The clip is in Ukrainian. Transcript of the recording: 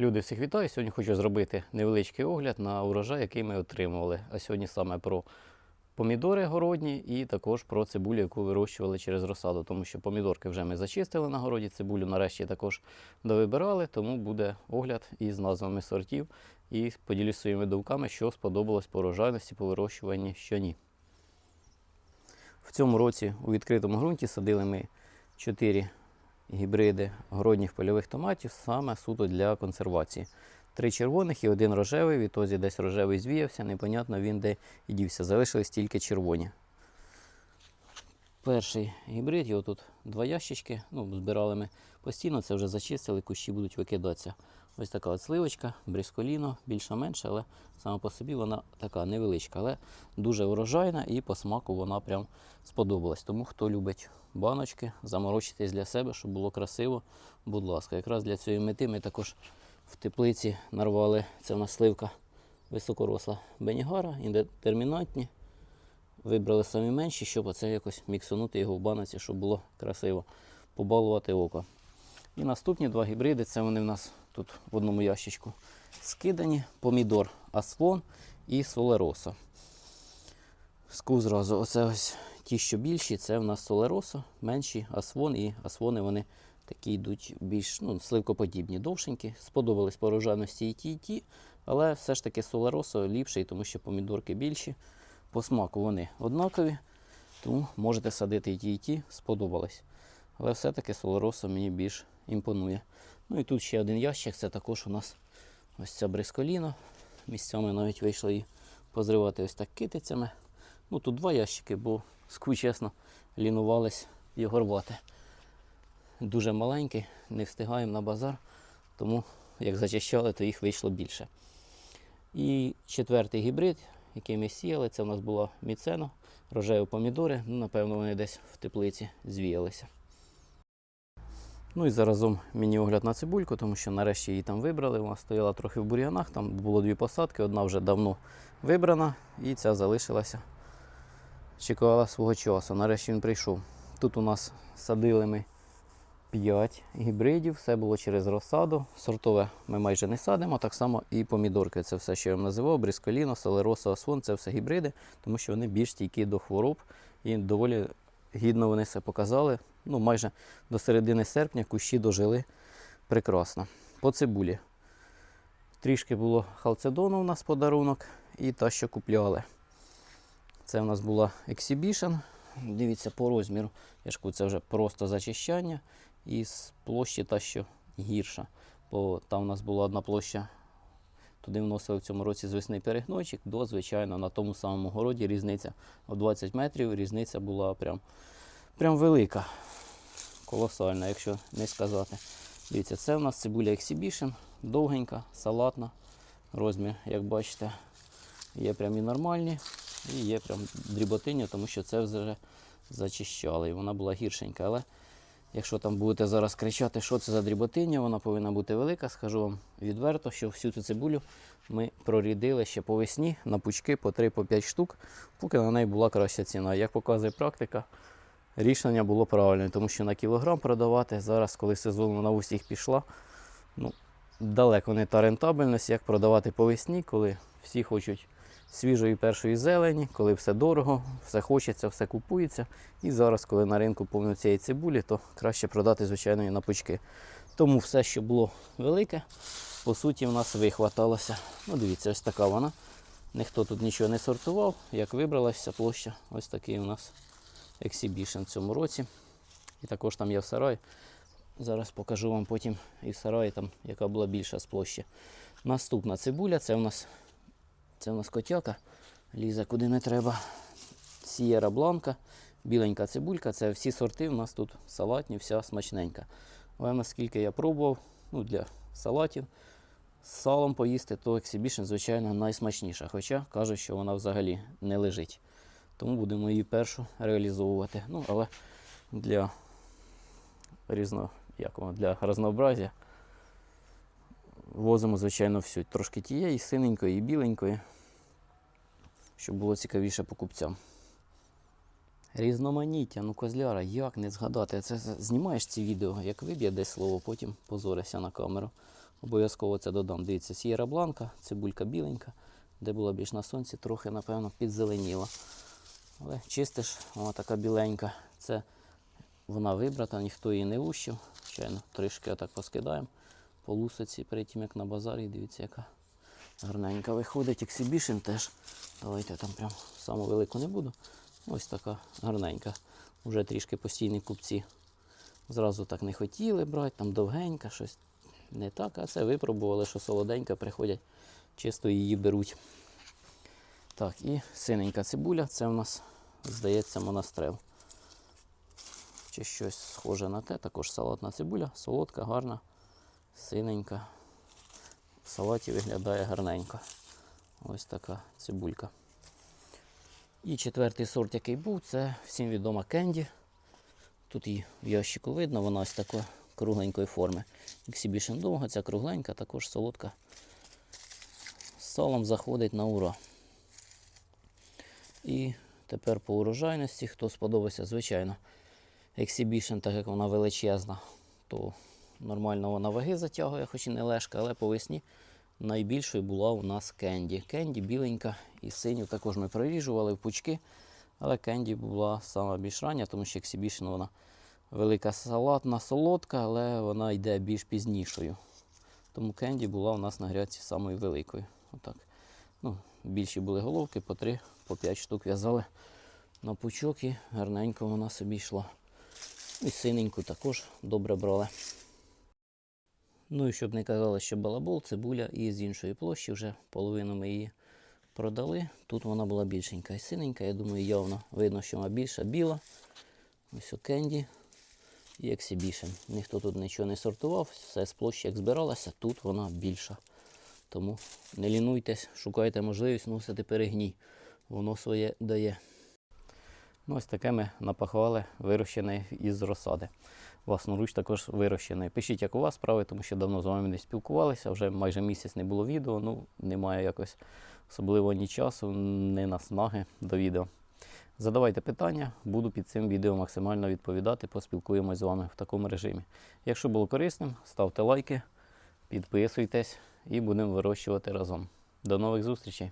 Люди всіх вітаю. Сьогодні хочу зробити невеличкий огляд на урожай, який ми отримували. А сьогодні саме про помідори городні і також про цибулю, яку вирощували через розсаду. Тому що помідорки вже ми зачистили на городі, цибулю нарешті також довибирали, тому буде огляд із назвами сортів і поділюсь своїми думками, що сподобалось по урожайності, по вирощуванні, що ні. В цьому році у відкритому ґрунті садили ми 4 гібриди городніх польових томатів саме суто для консервації. Три червоних і один рожевий, відтоді десь рожевий звіявся, непонятно він де і дівся. Залишились тільки червоні. Перший гібрид, його тут два ящички, ну, збирали ми постійно, це вже зачистили, кущі будуть викидатися. Ось така от сливочка, брисколіно, більше-менше, але сама по собі вона така невеличка, але дуже урожайна і по смаку вона прям сподобалась. Тому хто любить баночки, заморочитись для себе, щоб було красиво, будь ласка. Якраз для цієї мети ми також в теплиці нарвали, це в нас сливка високоросла бенігара, індетермінантні. Вибрали самі менші, щоб оце якось міксунути його в баноці, щоб було красиво, побалувати око. І наступні два гібриди це вони в нас тут в одному ящичку скидані. Помідор Асфон і Солероса. Ску зразу. Оце ось ті, що більші, це в нас Солероса, менші Асфон і Асфони вони такі йдуть більш ну, сливкоподібні, довшенькі. Сподобались по урожайності і ті, і ті. Але все ж таки Солероса ліпший, тому що помідорки більші. По смаку вони однакові, тому можете садити і ті, і ті, сподобались. Але все-таки Солероса мені більш імпонує. Ну і тут ще один ящик, це також у нас ось ця брисколіна. Місцями навіть вийшло її позривати ось так китицями. Ну тут два ящики, бо скву чесно лінувались його рвати. Дуже маленький, не встигаємо на базар, тому як зачищали, то їх вийшло більше. І четвертий гібрид, який ми сіяли, це у нас була міцено, рожеві помідори. Ну, напевно, вони десь в теплиці звіялися. Ну і заразом міні-огляд на цибульку, тому що нарешті її там вибрали. Вона стояла трохи в бур'янах, там було дві посадки, одна вже давно вибрана, і ця залишилася. Чекала свого часу. Нарешті він прийшов. Тут у нас садили ми 5 гібридів, все було через розсаду. Сортове ми майже не садимо, так само і помідорки. Це все, що я вам називав, брисколіно, селероса, осфон, це все гібриди, тому що вони більш стійкі до хвороб і доволі гідно вони себе показали. Ну, майже до середини серпня кущі дожили прекрасно. По цибулі. Трішки було халцедону у нас подарунок і та, що купляли. Це у нас була Exhibition. Дивіться, по розміру. Я ж це вже просто зачищання. І з площі та, що гірша. Бо там у нас була одна площа. Туди вносили в цьому році звісний перегнойчик, до, звичайно, на тому самому городі різниця в 20 метрів. Різниця була прям, прям велика. Колосальна, якщо не сказати. Дивіться, це у нас цибуля Exhibition, довгенька, салатна. Розмір, як бачите, є прям і нормальні, і є прям дріботиня, тому що це вже зачищали. І вона була гіршенька. Але якщо там будете зараз кричати, що це за дріботиня, вона повинна бути велика, скажу вам відверто, що всю цю цибулю ми прорідили ще по весні на пучки по 3-5 штук, поки на неї була краща ціна. Як показує практика, рішення було правильне, тому що на кілограм продавати зараз, коли сезон на усіх пішла, ну, далеко не та рентабельність, як продавати по весні, коли всі хочуть свіжої першої зелені, коли все дорого, все хочеться, все купується. І зараз, коли на ринку повно цієї цибулі, то краще продати, звичайно, і на пучки. Тому все, що було велике, по суті, в нас вихваталося. Ну, дивіться, ось така вона. Ніхто тут нічого не сортував. Як вибралася площа, ось такий у нас Exhibition в цьому році. І також там є в сараї. Зараз покажу вам потім і в сараї, там, яка була більша з площі. Наступна цибуля, це у нас, це у нас котяка. Лізе куди не треба. Сієра бланка, біленька цибулька. Це всі сорти у нас тут салатні, вся смачненька. Але наскільки я пробував, ну, для салатів з салом поїсти, то Exhibition, звичайно, найсмачніша. Хоча кажуть, що вона взагалі не лежить. Тому будемо її першу реалізовувати. Ну, але для різно, як воно, для разнообразя возимо, звичайно, всю. Трошки тієї, синенької і біленької, щоб було цікавіше покупцям. Різноманіття, ну козляра, як не згадати. Це знімаєш ці відео, як виб'є десь слово, потім позоришся на камеру. Обов'язково це додам. Дивіться, сієра бланка, цибулька біленька, де була більш на сонці, трохи, напевно, підзеленіла. Але чистиш, вона така біленька. Це вона вибрата, ніхто її не лущив. Звичайно, трішки отак поскидаємо по лусиці перед тим, як на базарі. Дивіться, яка гарненька виходить. Ексибішн теж. Давайте там прям саму велику не буду. Ось така гарненька. Уже трішки постійні купці. Зразу так не хотіли брати, там довгенька, щось не так, а це випробували, що солоденька приходять, чисто її беруть. Так, і синенька цибуля, це в нас, здається, монастрел. Чи щось схоже на те, також салатна цибуля, солодка, гарна, синенька. В салаті виглядає гарненько. Ось така цибулька. І четвертий сорт, який був, це всім відома кенді. Тут її в ящику видно, вона ось такої кругленької форми. Exhibition довга, ця кругленька, також солодка. З салом заходить на ура. І тепер по урожайності, хто сподобався, звичайно, Exhibition, так як вона величезна, то нормально вона ваги затягує, хоч і не лежка, але по весні найбільшою була у нас кенді. Кенді біленька і синю також ми проріжували в пучки. Але кенді була сама більш рання, тому що Exhibition вона велика салатна, солодка, але вона йде більш пізнішою. Тому кенді була у нас на грядці самою великою. Отак. Ну, більші були головки, по 3, по 5 штук в'язали на пучок і гарненько вона собі йшла. І синеньку також добре брали. Ну і щоб не казали, що балабол, цибуля і з іншої площі вже половину ми її продали. Тут вона була більшенька і синенька. Я думаю, явно видно, що вона більша, біла. Ось у кенді і Exhibition. Ніхто тут нічого не сортував, все з площі як збиралося, тут вона більша. Тому не лінуйтесь, шукайте можливість носити перегній. Воно своє дає. Ну, ось таке ми напахували, вирощене із розсади. Власноруч також вирощене. Пишіть, як у вас справи, тому що давно з вами не спілкувалися, вже майже місяць не було відео, ну немає якось особливо ні часу, ні наснаги до відео. Задавайте питання, буду під цим відео максимально відповідати, поспілкуємось з вами в такому режимі. Якщо було корисним, ставте лайки, підписуйтесь і будемо вирощувати разом. До нових зустрічей!